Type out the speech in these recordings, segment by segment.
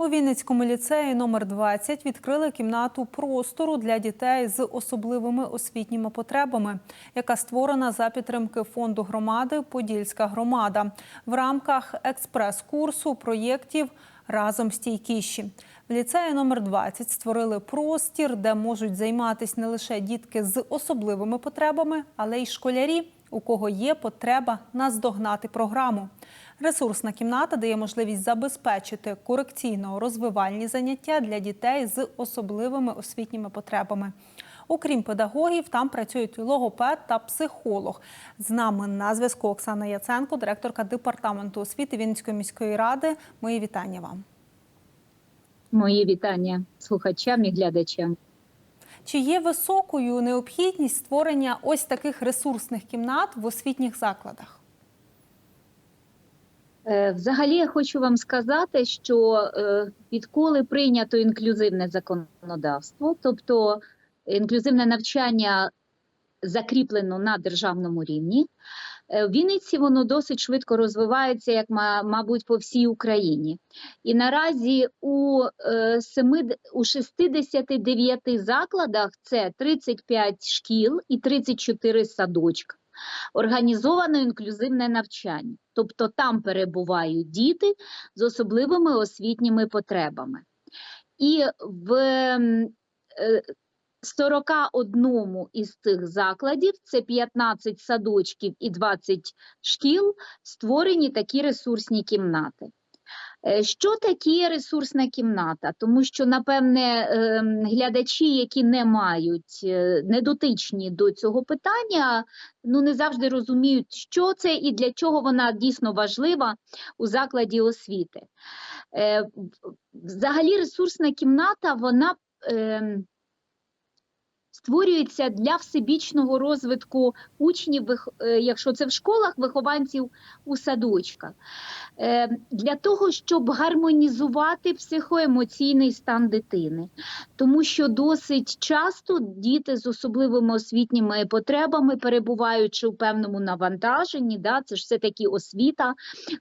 У Вінницькому ліцеї номер 20 відкрили кімнату простору для дітей з особливими освітніми потребами, яка створена за підтримки фонду громади Подільська громада в рамках експрес-курсу проєктів Разом стійкіші. В ліцеї номер 20 створили простір, де можуть займатися не лише дітки з особливими потребами, але й школярі, у кого є потреба наздогнати програму. Ресурсна кімната дає можливість забезпечити корекційно-розвивальні заняття для дітей з особливими освітніми потребами. Окрім педагогів, там працюють логопед та психолог. З нами на зв'язку Оксана Яценко, директорка департаменту освіти Вінницької міської ради. Мої вітання вам. Мої вітання слухачам і глядачам. Чи є високою необхідність створення ось таких ресурсних кімнат в освітніх закладах? Е, Взагалі, я хочу вам сказати, що е, відколи прийнято інклюзивне законодавство, тобто інклюзивне навчання закріплено на державному рівні, е, в Вінниці воно досить швидко розвивається, як мабуть, по всій Україні. І наразі у, е, семи, у 69 закладах це 35 шкіл і 34 садочка. Організовано інклюзивне навчання, тобто там перебувають діти з особливими освітніми потребами. І в е, 41 із цих закладів, це 15 садочків і 20 шкіл, створені такі ресурсні кімнати. Е, Що таке ресурсна кімната? Тому що, напевне, ем, глядачі, які не мають, е, не дотичні до цього питання, ну не завжди розуміють, що це і для чого вона дійсно важлива у закладі освіти. Е, Взагалі, ресурсна кімната, вона ем, створюється для всебічного розвитку учнів, е, якщо це в школах, вихованців у садочках. Е, Для того, щоб гармонізувати психоемоційний стан дитини, тому що досить часто діти з особливими освітніми потребами, перебуваючи у певному навантаженні, да, це ж все таки освіта,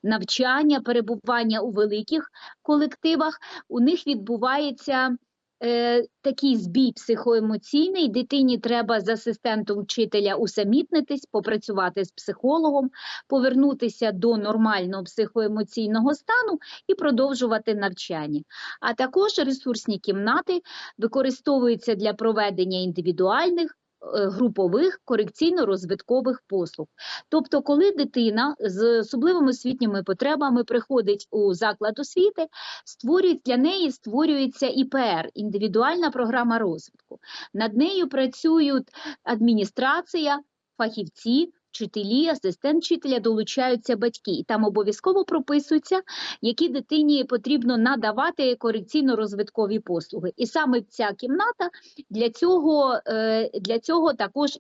навчання, перебування у великих колективах, у них відбувається. Е, такий збій психоемоційний, дитині треба з асистентом вчителя усамітнитись, попрацювати з психологом, повернутися до нормального психоемоційного стану і продовжувати навчання. А також ресурсні кімнати використовуються для проведення індивідуальних. Е, Групових корекційно-розвиткових послуг. Тобто, коли дитина з особливими освітніми потребами приходить у заклад освіти, створюють для неї створюється ІПР індивідуальна програма розвитку. Над нею працюють адміністрація, фахівці. Вчителі, асистент вчителя долучаються батьки, і там обов'язково прописується, які дитині потрібно надавати корекційно-розвиткові послуги. І саме ця кімната для цього, е, для цього також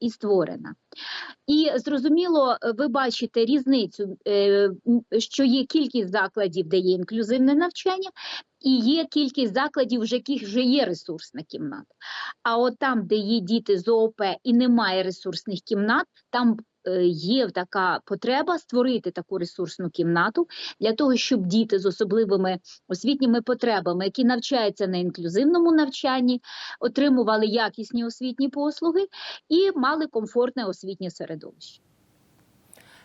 і створена. І зрозуміло, ви бачите різницю, е, що є кількість закладів, де є інклюзивне навчання, і є кількість закладів, в яких вже є ресурсна кімната. А от там, де є діти з ООП і немає ресурсних кімнат, там е, є така потреба створити таку ресурсну кімнату для того, щоб діти з особливими освітніми потребами, які навчаються на інклюзивному навчанні, отримували якісні освітні послуги і мали комфортне освітнє середовище.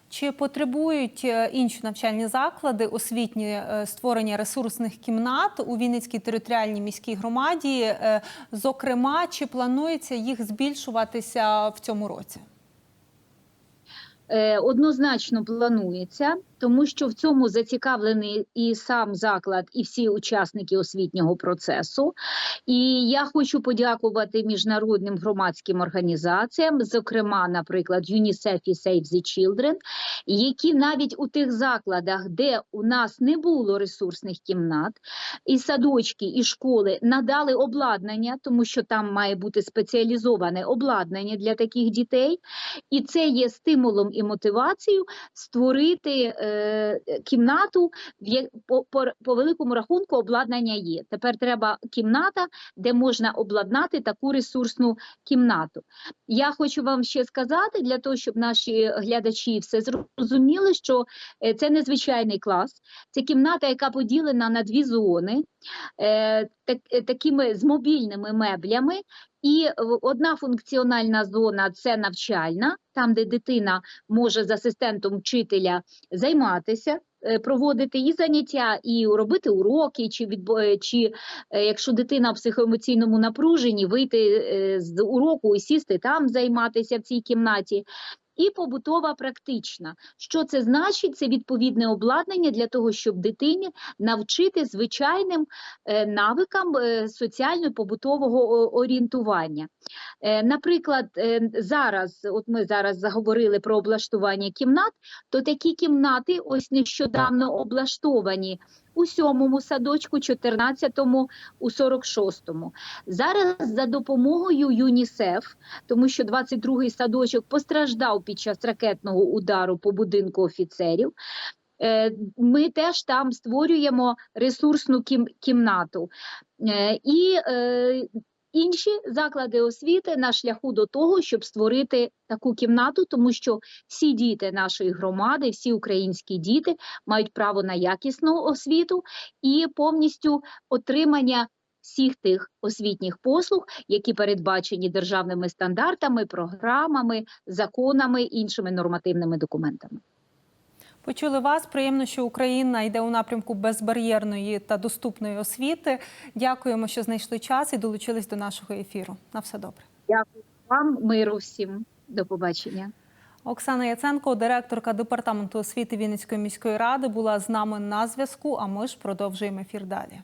Чи потребують е, інші навчальні заклади освітні е, створення ресурсних кімнат у Вінницькій територіальній міській громаді? Е, Зокрема, чи планується їх збільшуватися в цьому році? Однозначно планується, тому що в цьому зацікавлений і сам заклад, і всі учасники освітнього процесу. І я хочу подякувати міжнародним громадським організаціям, зокрема, наприклад, UNICEF і Save the Children, які навіть у тих закладах, де у нас не було ресурсних кімнат, і садочки, і школи надали обладнання, тому що там має бути спеціалізоване обладнання для таких дітей. І це є стимулом і мотивацією створити е, кімнату, є- по, по, по великому рахунку обладнання є. Тепер треба кімната, де можна обладнати таку ресурсну кімнату. Я хочу вам ще сказати, для того, щоб наші глядачі все зрозуміли, що е, це незвичайний клас, це кімната, яка поділена на дві зони, е, так, е, такими з мобільними меблями. І е, одна функціональна зона це навчальна, там, де дитина може з асистентом вчителя займатися, е, проводити і заняття, і робити уроки, чи відбо... е, чи якщо дитина в психоемоційному напруженні, вийти з уроку і сісти там, займатися в цій кімнаті. І побутова практична. Що це значить? Це відповідне обладнання для того, щоб дитині навчити звичайним е, навикам е, соціально-побутового орієнтування. Е, Наприклад, зараз, от ми зараз заговорили про облаштування кімнат, то такі кімнати ось нещодавно облаштовані у сьомому садочку, 14-му, у 46-му. Зараз за допомогою ЮНІСЕФ, тому що 22-й садочок постраждав під час ракетного удару по будинку офіцерів. Е, Ми теж там створюємо ресурсну кімнату. Е, І е, інші заклади освіти на шляху до того, щоб створити таку кімнату, тому що всі діти нашої громади, всі українські діти мають право на якісну освіту і повністю отримання всіх тих освітніх послуг, які передбачені державними стандартами, програмами, законами, іншими нормативними документами. Почули вас. Приємно, що Україна йде у напрямку безбар'єрної та доступної освіти. Дякуємо, що знайшли час і долучились до нашого ефіру. На все добре. Дякую вам, миру всім. До побачення. Оксана Яценко, директорка департаменту освіти Вінницької міської ради, була з нами на зв'язку. А ми ж продовжуємо ефір далі.